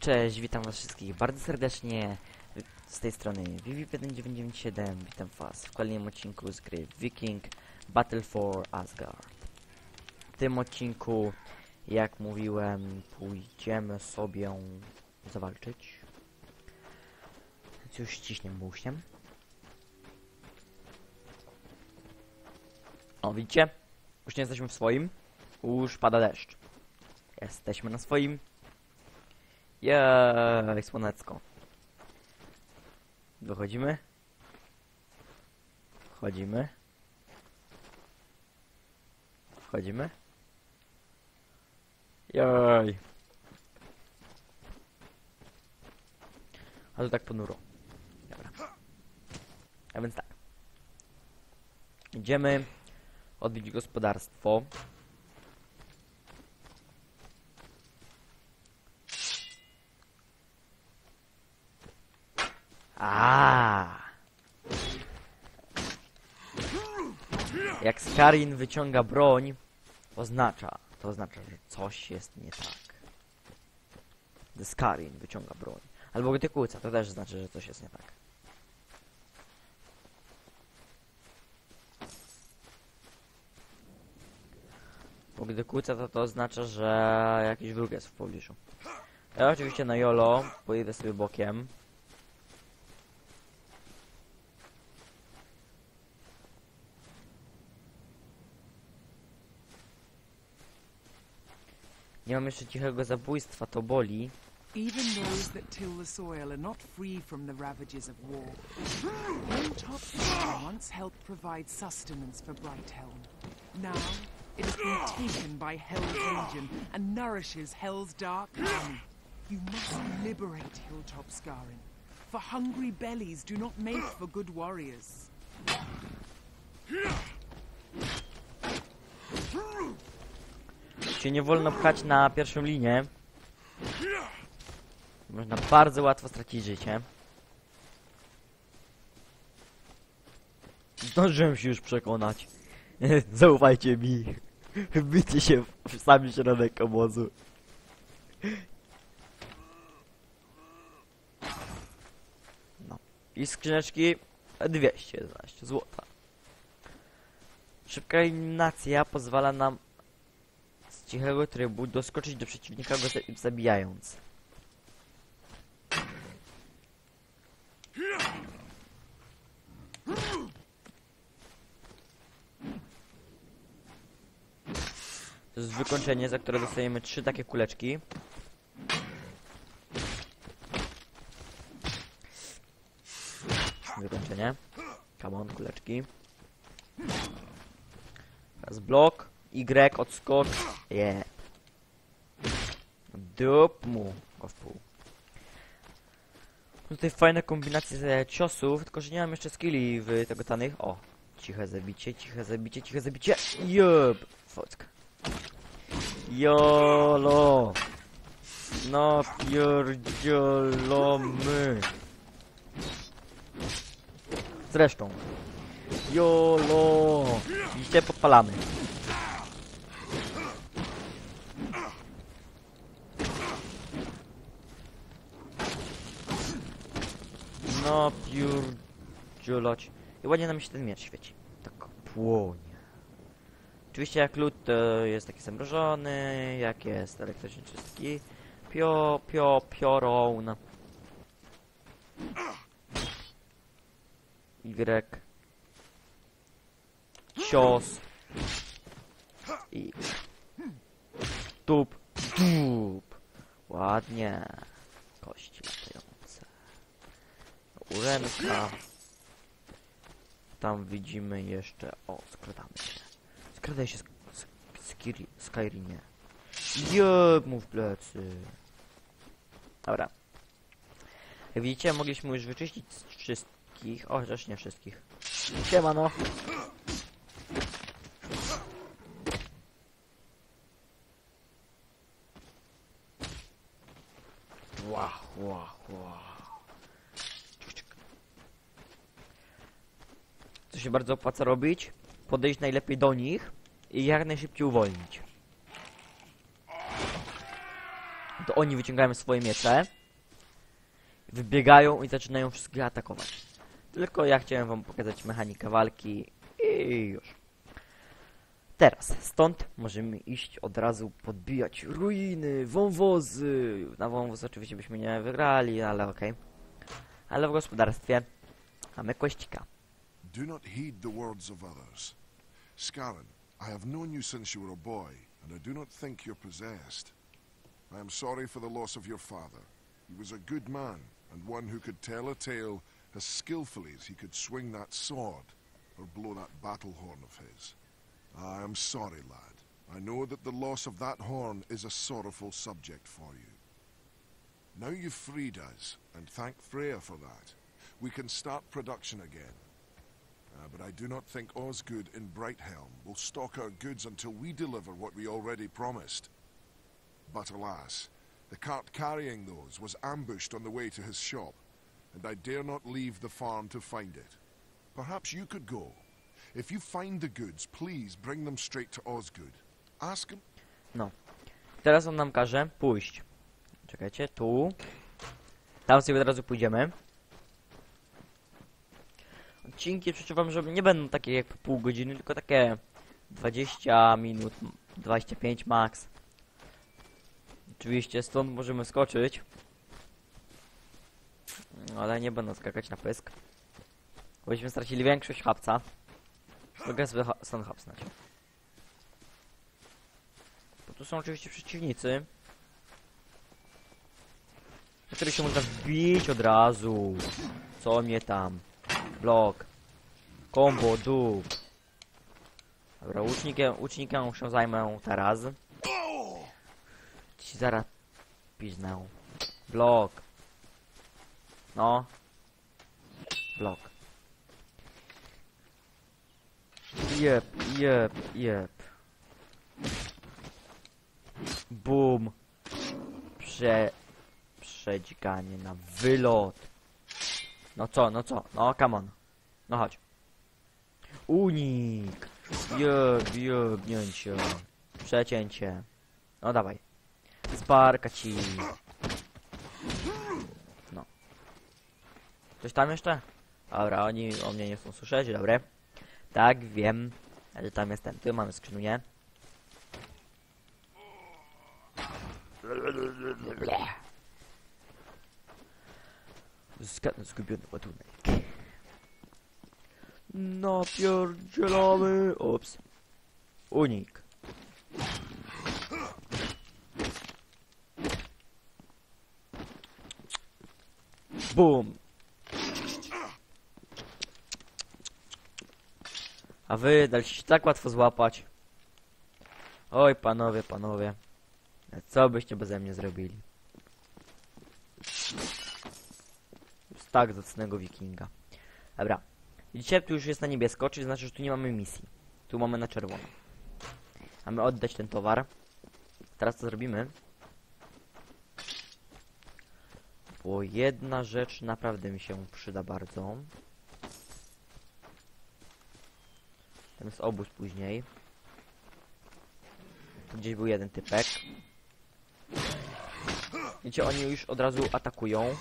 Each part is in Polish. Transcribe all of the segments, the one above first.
Cześć, witam was wszystkich bardzo serdecznie. Z tej strony Vivi1997 Witam was w kolejnym odcinku z gry Viking Battle for Asgard. W tym odcinku, jak mówiłem, pójdziemy sobie zawalczyć. Więc już ściśniem muśniem O, widzicie? Już nie jesteśmy w swoim. Już pada deszcz. Jesteśmy na swoim Jej, słonecko. Wychodzimy. Wchodzimy. Wchodzimy. Jej. A to tak ponuro. Dobra. A więc tak. Idziemy odbić gospodarstwo. A. Jak Skarin wyciąga broń, oznacza, to oznacza, że coś jest nie tak. Gdy Skarin wyciąga broń. Albo gdy kłóca, to też znaczy, że coś jest nie tak. Bo gdy kłóca, to to oznacza, że jakiś wróg jest w pobliżu. Ja oczywiście na YOLO pojedę sobie bokiem. Nie mam jeszcze cichego zabójstwa, to boli. Even those that till the soil are not free from the ravages of war. Hilltop once helped provide sustenance for Brighthelm. Now it has been taken by Hell's Legion and nourishes Hell's dark army. You must liberate Hilltop Scarin, for hungry bellies do not make for good warriors. Się nie wolno pchać na pierwszą linię. Można bardzo łatwo stracić życie. Zdążyłem się już przekonać. Zaufajcie mi. Wbicie się w sami środek obozu. No. I skrzyneczki 211 złota. Szybka eliminacja pozwala nam cichego trybu doskoczyć do przeciwnika go za- zabijając. To jest wykończenie, za które dostajemy trzy takie kuleczki. Wykończenie. Come on, kuleczki. Teraz blok. Y odskocz. Yeah. Dup mu go pół. Tutaj fajne kombinacje ciosów, tylko że nie mam jeszcze skilli w tego tanych. O, ciche zabicie, ciche zabicie, ciche zabicie. Jup, fock. Jolo. No pierdziolomy. Zresztą. Jolo. Widzicie, podpalamy. No pierdzioloć. I ładnie nam się ten miecz świeci. Tak płonie. Oczywiście jak lód to jest taki zamrożony, jak jest elektryczny czystki. Pio, pio, piorun. Y. Cios. I. Tup. Tup. Ładnie. Kości latające. Urenka. Tam widzimy jeszcze... O, skradamy się. Skradaj się, sk sk skiri Skyrimie. Jeb mu w plecy. Dobra. Jak widzicie, mogliśmy już wyczyścić wszystkich. O, chociaż nie wszystkich. Siemano. Ła, ła, ła. Co się bardzo opłaca robić? Podejść najlepiej do nich i jak najszybciej uwolnić. to oni wyciągają swoje miecze, wybiegają i zaczynają wszystkich atakować. Tylko ja chciałem wam pokazać mechanikę walki i już. Teraz, stąd możemy iść od razu podbijać ruiny, wąwozy. Na wąwóz oczywiście byśmy nie wygrali, ale okej. Ale w gospodarstwie mamy kościka. Do not heed the words of others. Scarin, I have known you since you were a boy, and I do not think you're possessed. I am sorry for the loss of your father. He was a good man, and one who could tell a tale as skillfully as he could swing that sword or blow that battle horn of his. I am sorry, lad. I know that the loss of that horn is a sorrowful subject for you. Now you've freed us, and thank Freya for that. We can start production again. Uh, but I do not think Osgood in Brighthelm will stock our goods until we deliver what we already promised. But alas, the cart carrying those was ambushed on the way to his shop, and I dare not leave the farm to find it. Perhaps you could go. If you find the goods, please bring them straight to Osgood. Ask him. Teraz on nam każe pójść. Czekajcie, tu. Tam sobie od razu pójdziemy. Odcinki przeczuwam, że nie będą takie jak pół godziny, tylko takie 20 minut, 25 max. Oczywiście stąd możemy skoczyć. Ale nie będę skakać na pysk. Bo byśmy stracili większość hapca. Mogę sobie ha- stąd hapsnąć. Bo tu są oczywiście przeciwnicy. Na których się można wbić od razu. Co mnie tam? Blok. Combo, dół. Dobra, łucznikiem, łucznikiem się zajmę teraz. Ci zaraz piznę. Blok. No. Blok. Jep, jep, jep. Bum. Prze... Przedzikanie na wylot. No co, no co? No, come on. No chodź. Unik. Jeb, jebnięcie. Przecięcie. No dawaj. Sparka ci. No. Coś tam jeszcze? Dobra, oni o mnie nie chcą słyszeć, dobre. Tak, wiem. Ale tam jestem. Tu mamy skrzynię. Zgubiony ładunek. Napierdzielamy. Ups. Unik. Bum. A wy daliście się tak łatwo złapać. Oj, panowie, panowie. Co byście beze mnie zrobili? Z tak zacnego wikinga. Dobra. Widzicie, tu już jest na niebiesko, czyli znaczy, że tu nie mamy misji. Tu mamy na czerwono. Mamy oddać ten towar. Teraz co zrobimy? Bo jedna rzecz naprawdę mi się przyda bardzo. Tam jest obóz później. Tu gdzieś był jeden typek. Wiecie, oni już od razu atakują.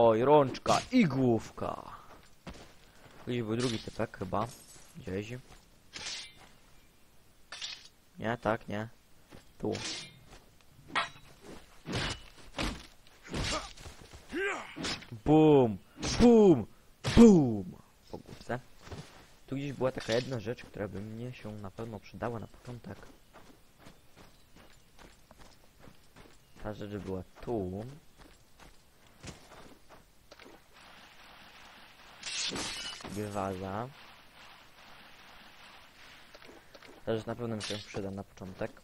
Oj, rączka i główka. Gdzieś był drugi typek chyba. Gdzieś. Nie, tak, nie. Tu. Bum! Bum! Bum! Po główce. Tu gdzieś była taka jedna rzecz, która by mnie się na pewno przydała na początek. Ta rzecz była tu. Grywaza. Ta rzecz na pewno mi się przyda na początek.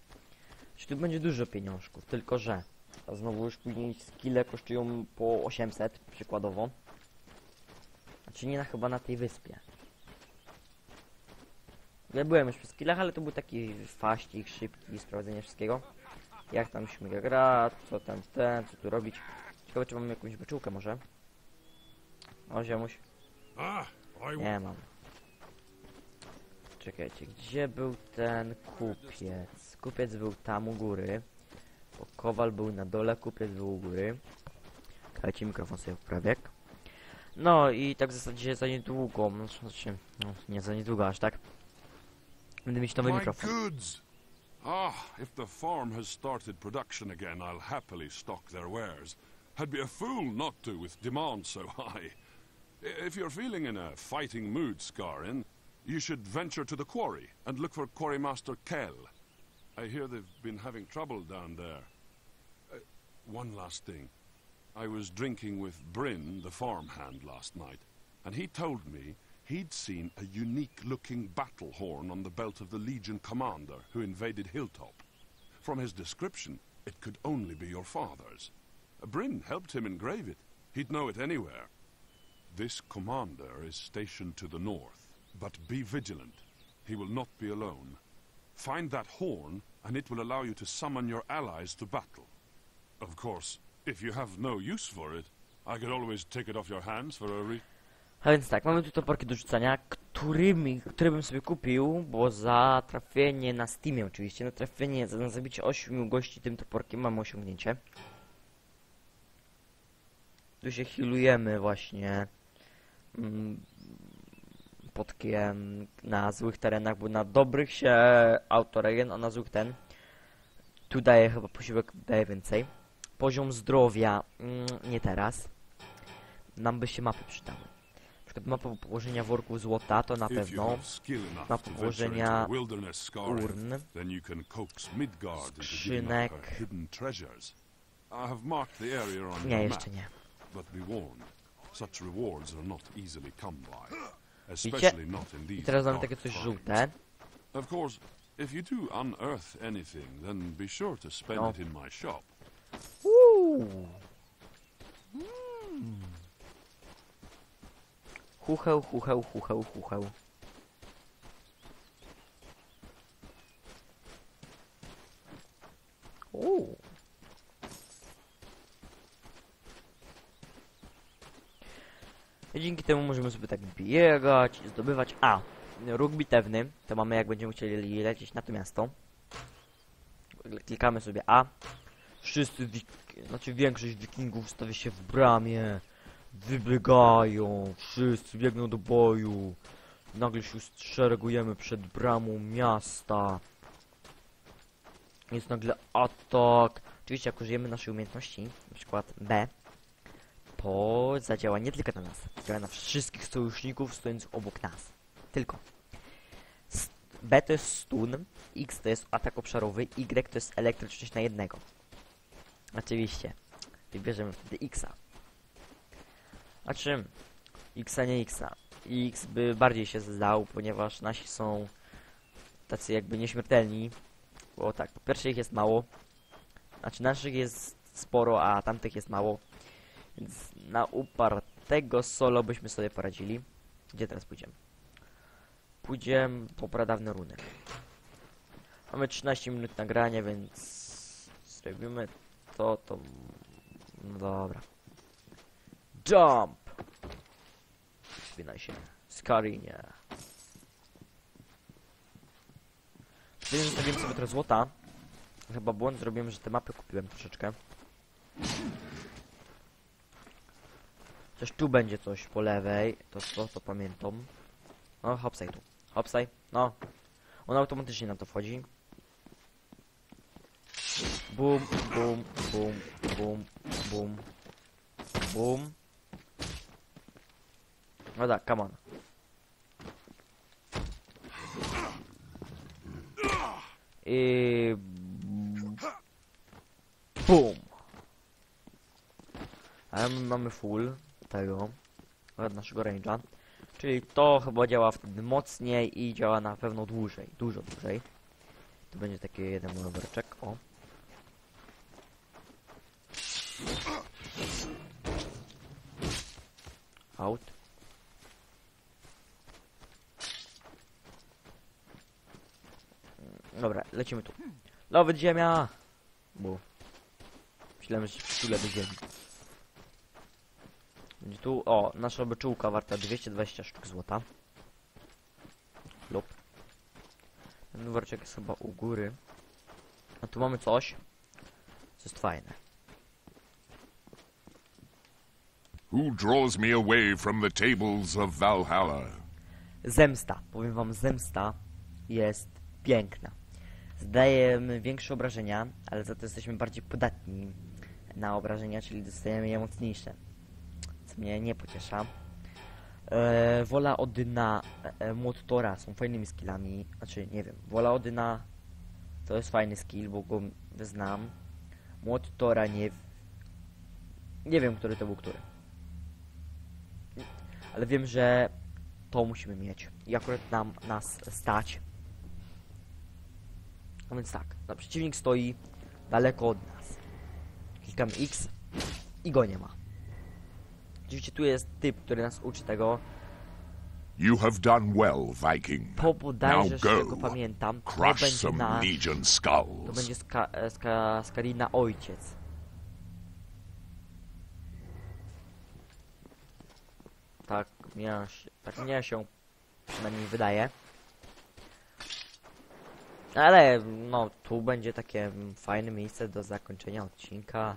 Czy tu będzie dużo pieniążków, tylko że a znowu już później skille kosztują po 800 przykładowo. Znaczy nie na chyba na tej wyspie. Ja byłem już przy skillach, ale to był taki faścik, szybki, sprawdzenie wszystkiego. Jak tam śmiga gra, co tam ten, co tu robić. Ciekawe czy mam jakąś beczułkę może. O ziomuś. Nie mam. Czekajcie, gdzie był ten kupiec? Kupiec był tam u góry. Bo Kowal był na dole, kupiec był u góry. Dajcie mikrofon sobie poprawię. No i tak w zasadzie za niedługo, no, znaczy, no nie za niedługo aż tak. Będę mieć nowy mikrofon. Ah, if the farm has started production again, I'll happily stock their wares. I'd be a fool not to with demand so high. If you're feeling in a fighting mood, Scarin, you should venture to the quarry and look for Quarrymaster Kell. I hear they've been having trouble down there. Uh, one last thing. I was drinking with Bryn, the farmhand, last night, and he told me he'd seen a unique-looking battle horn on the belt of the Legion commander who invaded Hilltop. From his description, it could only be your father's. Bryn helped him engrave it. He'd know it anywhere. This commander is stationed to the north, but be vigilant. He will not be alone. Find that horn, and it will allow you to summon your allies to battle. Of course, if you have no use for it, I could always take it off your hands for a re... A więc tak, mamy tu toporki do rzucania, którymi, które bym sobie kupił, bo za trafienie na Steamie oczywiście, na trafienie, za na zabicie 8 gości tym toporkiem mamy osiągnięcie. Tu się healujemy właśnie podkiem na złych terenach, bo na dobrych się autoregen, a na złych ten. Tu daje chyba posiłek, daje więcej. Poziom zdrowia, mm, nie teraz. Nam by się mapy przydały. Na przykład mapa położenia worków złota to na pewno venture położenia urn. Skrzynek. Nie, jeszcze nie. But be warned, such rewards are not easily come by, especially not in these I teraz mamy dark takie coś times. żółte. Of course, if you do unearth anything, then be sure to spend No. it in my shop. Uuu. Mm. Hucheł, hucheł, hucheł, hucheł. Uuu. Dzięki temu możemy sobie tak biegać, zdobywać. A, róg bitewny. To mamy jak będziemy chcieli lecieć na to miasto. Klikamy sobie A. Wszyscy, znaczy większość wikingów stawia się w bramie. Wybiegają, wszyscy biegną do boju. Nagle się szeregujemy przed bramą miasta. Jest nagle atak. Oczywiście jak użyjemy naszej umiejętności, na przykład B, to zadziała nie tylko na nas, działa na wszystkich sojuszników stojących obok nas. Tylko. B to jest stun, X to jest atak obszarowy, Y to jest elektryczność na jednego. Oczywiście. Wybierzemy wtedy Xa. A czym? Xa nie Xa. X by bardziej się zdał, ponieważ nasi są tacy jakby nieśmiertelni. Bo tak, po pierwsze ich jest mało. Znaczy naszych jest sporo, a tamtych jest mało. Więc na upartego solo byśmy sobie poradzili. Gdzie teraz pójdziemy? Pójdziemy po pradawne runy. Mamy 13 minut nagrania, więc zrobimy to, to... No dobra. Jump! Spinaj się. Skarinie. Wtedy sobie trochę złota. Chyba błąd zrobiłem, że te mapy kupiłem troszeczkę. Chociaż tu będzie coś po lewej, to to, to pamiętam. No, hopsaj tu. Hopsaj, no. On automatycznie na to wchodzi. Bum, bum, bum, bum, bum, bum. No tak, come on. I... Bum. Ale my mamy full tego, od naszego range'a. Czyli to chyba działa wtedy mocniej i działa na pewno dłużej, dużo dłużej. Tu będzie taki jeden monowerczek, o. Out. Mm, Dobra, lecimy tu. Lowet ziemia! Bu. Myślałem, że się przytulę do ziemi. Tu, o, nasza beczułka warta 220 sztuk złota. Lub. Ten worczek jest chyba u góry. A tu mamy coś. Co jest fajne. Who draws me away from the tables of Valhalla? Zemsta. Powiem wam, zemsta jest piękna. Zdajemy większe obrażenia, ale za to jesteśmy bardziej podatni na obrażenia, czyli dostajemy je mocniejsze. Mnie nie pociesza. E, wola Odyna, e, Młot Tora są fajnymi skillami. Znaczy, nie wiem, Wola Odyna to jest fajny skill, bo go znam. Młot Tora nie... Nie wiem, który to był który. Ale wiem, że to musimy mieć. I akurat nam nas stać. A więc tak, no przeciwnik stoi daleko od nas. Klikamy X i go nie ma. Oczywiście tu jest typ, który nas uczy tego. You have done well, Viking. Po bodajże, Now z tego go. pamiętam, to Crush będzie some na... Legion To będzie ska, e, ska, Skarina ojciec. Tak mnie, się- tak mnie się przynajmniej wydaje. Ale no tu będzie takie fajne miejsce do zakończenia odcinka.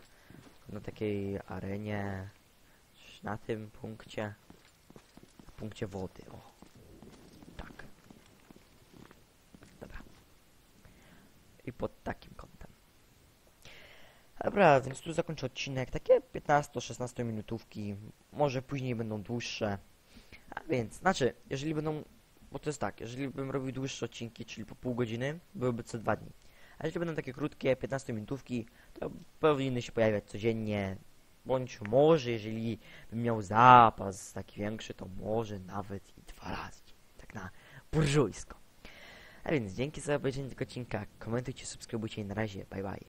Na takiej arenie. Na tym punkcie. Na punkcie wody. O. Tak. Dobra. I pod takim kątem. Dobra, więc tu zakończę odcinek. Takie 15-16 minutówki. Może później będą dłuższe. A więc, znaczy, jeżeli będą. Bo to jest tak, jeżeli bym robił dłuższe odcinki, czyli po pół godziny, byłyby co dwa dni. A jeżeli będą takie krótkie, 15 minutówki, to powinny się pojawiać codziennie. Bądź może, jeżeli bym miał zapas taki większy, to może nawet i dwa razy. Tak na burżujsko. A więc dzięki za obejrzenie tego odcinka. Komentujcie, subskrybujcie i na razie. Bye bye.